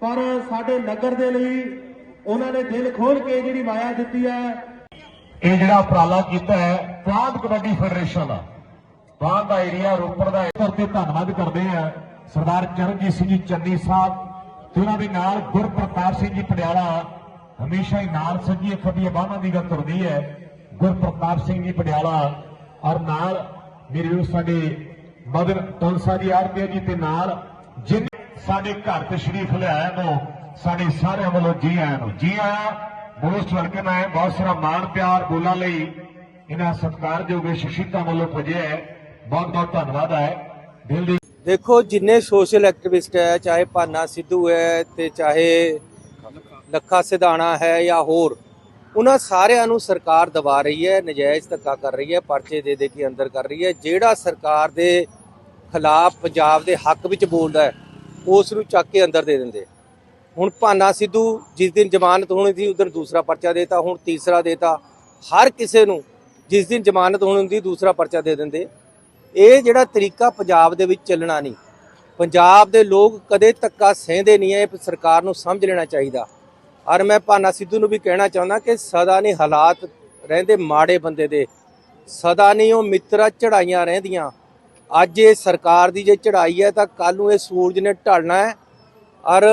ਪਰ ਸਾਡੇ ਨਗਰ ਦੇ ਲਈ ਉਹਨਾਂ ਨੇ ਦਿਲ ਖੋਲ ਕੇ ਜਿਹੜੀ ਮਾਇਆ ਦਿੱਤੀ ਹੈ। ਇਹ ਜਿਹੜਾ ਉਪਰਾਲਾ ਕੀਤਾ ਹੈ ਪ੍ਰਾਂਤ ਕਬੱਡੀ ਫੈਡਰੇਸ਼ਨ ਦਾ ਪ੍ਰਾਂਤ ਦਾ ਏਰੀਆ ਰੋਪੜ ਦਾ ਇਸ ਤੇ ਧੰਨਵਾਦ ਕਰਦੇ ਆ ਸਰਦਾਰ ਚਰਨਜੀਤ ਸਿੰਘ ਜੀ ਚੰਨੀ ਸਾਹਿਬ ਤੇ ਉਹਨਾਂ ਦੇ ਨਾਲ ਗੁਰਪ੍ਰਤਾਪ ਸਿੰਘ ਜੀ ਪਟਿਆਲਾ। ਹਮੇਸ਼ਾ ਹੀ ਨਾਲ ਸੱਜੀਆਂ ਖੱਬੀ ਬਾਹਾਂ ਦੀ ਗੱਲ ਤੁਰਦੀ ਹੈ। ਗੁਰਪ੍ਰਤਾਪ ਸਿੰਘ ਜੀ ਪਟਿਆਲਾ ਔਰ ਨਾਲ ਮੇਰੇ ਵੀਰ ਸਾਡੇ ਮਦਰ ਟੋਲਸਾ ਜੀ ਆਰਪੀਆ ਜੀ ਤੇ ਨਾਲ ਜਿਨ ਸਾਡੇ ਘਰ ਤੇ ਸ਼ਰੀਫ ਲਿਆਇਆ ਨੂੰ, ਸਾਡੇ ਸਾਰਿਆਂ ਵੱਲੋਂ ਜੀ ਆਇਆਂ ਨੂੰ। ਜੀ ਆਇਆਂ ਮੋਸਟ ਵੈਲਕਮ ਹੈ ਬਹੁਤ ਸਾਰਾ ਮਾਣ, ਪਿਆਰ ਬੋਲਣ ਲਈ ਇਹਨਾਂ ਸਤਿਕਾਰਯੋਗ ਸ਼ਖਸੀਅਤਾਂ ਵੱਲੋਂ ਪੁੱਜਿਆ ਹੈ। ਬਹੁਤ ਬਹੁਤ ਧੰਨਵਾਦ ਹੈ। ਦਿਲ ਦੀ ਦੇਖੋ, ਜਿੰਨੇ ਸੋਸ਼ਲ ਐਕਟਿਵਿਸਟ ਹੈ, ਚਾਹੇ ਭਾਨਾ ਸਿੱਧੂ ਹੈ ਤੇ ਚਾਹੇ ਲੱਖਾ ਸਿਧਾਣਾ ਹੈ ਜਾਂ ਹੋਰ, ਉਹਨਾਂ ਸਾਰਿਆਂ ਨੂੰ ਸਰਕਾਰ ਦਬਾ ਰਹੀ ਹੈ, ਨਜਾਇਜ਼ ਧੱਕਾ ਕਰ ਰਹੀ ਹੈ, ਪਰਚੇ ਦੇ ਦੇ ਕੇ ਅੰਦਰ ਕਰ ਰਹੀ ਹੈ। ਜਿਹੜਾ ਸਰਕਾਰ ਦੇ ਖਿਲਾਫ ਪੰਜਾਬ ਦੇ ਹੱਕ ਵਿੱਚ ਬੋਲਦਾ ਹੈ ਉਸ ਨੂੰ ਚੱਕ ਕੇ ਅੰਦਰ ਦੇ ਦਿੰਦੇ। ਹੁਣ ਭਾਨਾ ਸਿੱਧੂ ਜਿਸ ਦਿਨ ਜ਼ਮਾਨਤ ਹੋਣੀ ਸੀ, ਉਦੋਂ ਦੂਸਰਾ ਪਰਚਾ ਦੇਤਾ, ਹੁਣ ਤੀਸਰਾ ਦੇਤਾ। ਹਰ ਕਿਸੇ ਨੂੰ ਜਿਸ ਦਿਨ ਜ਼ਮਾਨਤ ਹੋਣੀ ਹੁੰਦੀ, ਦੂਸਰਾ ਪਰਚਾ ਦੇ ਦਿੰਦੇ। ਇਹ ਜਿਹੜਾ ਤਰੀਕਾ ਪੰਜਾਬ ਦੇ ਵਿੱਚ ਚੱਲਣਾ ਨਹੀਂ। ਪੰਜਾਬ ਦੇ ਲੋਕ ਕਦੇ ਧੱਕਾ ਸਹਿੰਦੇ ਨਹੀਂ ਹੈ ਇਹ ਸਰਕਾਰ ਨੂੰ ਸਮਝ ਲੈਣਾ ਚਾਹੀਦਾ। ਔਰ ਮੈਂ ਭਾਨਾ ਸਿੱਧੂ ਨੂੰ ਵੀ ਕਹਿਣਾ ਚਾਹੁੰਦਾ ਕਿ ਸਦਾ ਨਹੀਂ ਹਾਲਾਤ ਰਹਿੰਦੇ ਮਾੜੇ ਬੰਦੇ ਦੇ। ਸਦਾ ਨਹੀਂ ਉਹ ਮਿੱਤਰਾ ਚੜਾਈਆਂ ਰਹਿੰਦੀਆਂ। ਅੱਜ ਇਹ ਸਰਕਾਰ ਦੀ ਜੇ ਚੜ੍ਹਾਈ ਹੈ ਤਾਂ ਕੱਲ ਨੂੰ ਇਹ ਸੂਰਜ ਨੇ ਢਲਣਾ ਹੈ। ਔਰ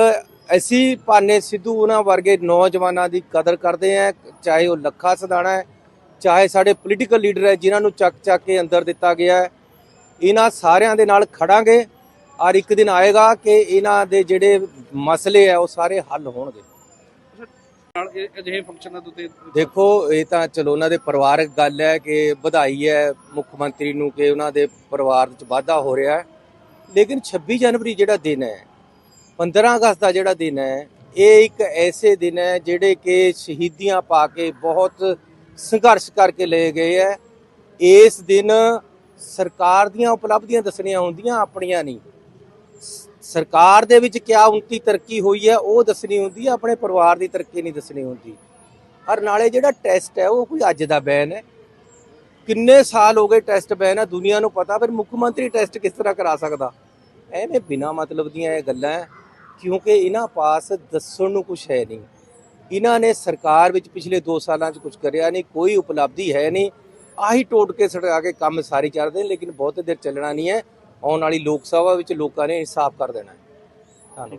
ਅਸੀਂ ਭਾਨੇ ਸਿੱਧੂ ਉਹਨਾਂ ਵਰਗੇ ਨੌਜਵਾਨਾਂ ਦੀ ਕਦਰ ਕਰਦੇ ਆ ਚਾਹੇ ਉਹ ਲੱਖਾ ਸਦਾਣਾ ਹੈ, ਚਾਹੇ ਸਾਡੇ ਪੋਲੀਟੀਕਲ ਲੀਡਰ ਹੈ, ਜਿਨ੍ਹਾਂ ਨੂੰ ਚੱਕ ਚੱਕ ਕੇ ਅੰਦਰ ਦਿੱਤਾ ਗਿਆ ਹੈ। ਇਹਨਾਂ ਸਾਰਿਆਂ ਦੇ ਨਾਲ ਖੜਾਂਗੇ ਔਰ ਇੱਕ ਦਿਨ ਆਏਗਾ ਕਿ ਇਹਨਾਂ ਦੇ ਜਿਹੜੇ ਮਸਲੇ ਆ ਉਹ ਸਾਰੇ ਹੱਲ ਹੋਣਗੇ। ਨਾਲ ਇਹ ਅਜਿਹੇ ਫੰਕਸ਼ਨਾਂ ਦੇ ਉੱਤੇ ਦੇਖੋ, ਇਹ ਤਾਂ ਚਲੋ ਉਹਨਾਂ ਦੇ ਪਰਿਵਾਰਕ ਗੱਲ ਹੈ ਕਿ ਵਧਾਈ ਹੈ ਮੁੱਖ ਮੰਤਰੀ ਨੂੰ ਕਿ ਉਹਨਾਂ ਦੇ ਪਰਿਵਾਰ ਵਿੱਚ ਵਾਧਾ ਹੋ ਰਿਹਾ ਹੈ। ਲੇਕਿਨ 26 ਜਨਵਰੀ ਜਿਹੜਾ ਦਿਨ ਹੈ 15 ਅਗਸਤ ਦਾ ਜਿਹੜਾ ਦਿਨ ਹੈ, ਇਹ ਇੱਕ ਐਸੇ ਦਿਨ ਹੈ ਜਿਹੜੇ ਕਿ ਸ਼ਹੀਦੀਆਂ ਪਾ ਕੇ ਬਹੁਤ ਸੰਘਰਸ਼ ਕਰਕੇ ਲਏ ਗਏ ਹੈ। ਇਸ ਦਿਨ ਸਰਕਾਰ ਦੀਆਂ ਉਪਲਬਧੀਆਂ ਦੱਸਣੀਆਂ ਹੁੰਦੀਆਂ, ਆਪਣੀਆਂ ਨਹੀਂ। ਸਰਕਾਰ ਦੇ ਵਿੱਚ ਕਿਆ ਉੱਨਤੀ ਤਰੱਕੀ ਹੋਈ ਹੈ, ਉਹ ਦੱਸਣੀ ਹੁੰਦੀ ਹੈ, ਆਪਣੇ ਪਰਿਵਾਰ ਦੀ ਤਰੱਕੀ ਨਹੀਂ ਦੱਸਣੀ ਹੁੰਦੀ। ਔਰ ਨਾਲੇ ਜਿਹੜਾ ਟੈਸਟ ਹੈ, ਉਹ ਕੋਈ ਅੱਜ ਦਾ ਬੈਨ ਹੈ। ਕਿੰਨੇ ਸਾਲ ਹੋ ਗਏ ਟੈਸਟ ਬੈਨ ਹੈ, ਦੁਨੀਆ ਨੂੰ ਪਤਾ ਪਰ ਮੁੱਖ ਮੰਤਰੀ ਟੈਸਟ ਕਿਸ ਤਰ੍ਹਾਂ ਕਰਾ ਸਕਦਾ? ਐਵੇਂ ਬਿਨਾ ਮਤਲਬ ਦੀਆਂ ਇਹ ਗੱਲਾਂ ਕਿਉਂਕਿ ਇਹਨਾਂ ਪਾਸ ਦੱਸਣ ਨੂੰ ਕੁਝ ਹੈ ਨਹੀਂ। ਇਹਨਾਂ ਨੇ ਸਰਕਾਰ ਵਿੱਚ ਪਿਛਲੇ 2 ਸਾਲਾਂ 'ਚ ਕੁਝ ਕਰਿਆ ਨਹੀਂ, ਕੋਈ ਉਪਲਬਧੀ ਹੈ ਨਹੀਂ। ਆਹੀ ਟੋਟਕੇ ਸੜਾ ਕੇ ਕੰਮ ਸਾਰੀ ਚੱਲਦੇ ਲੇਕਿਨ ਬਹੁਤੇ ਦੇਰ ਚੱਲਣਾ ਨਹੀਂ ਹੈ। ਆਉਣ ਵਾਲੀ ਲੋਕ ਸਭਾ ਵਿੱਚ ਲੋਕਾਂ ਨੇ ਇਨਸਾਫ ਕਰ ਦੇਣਾ ਹੈ। ਧੰਨਵਾਦ।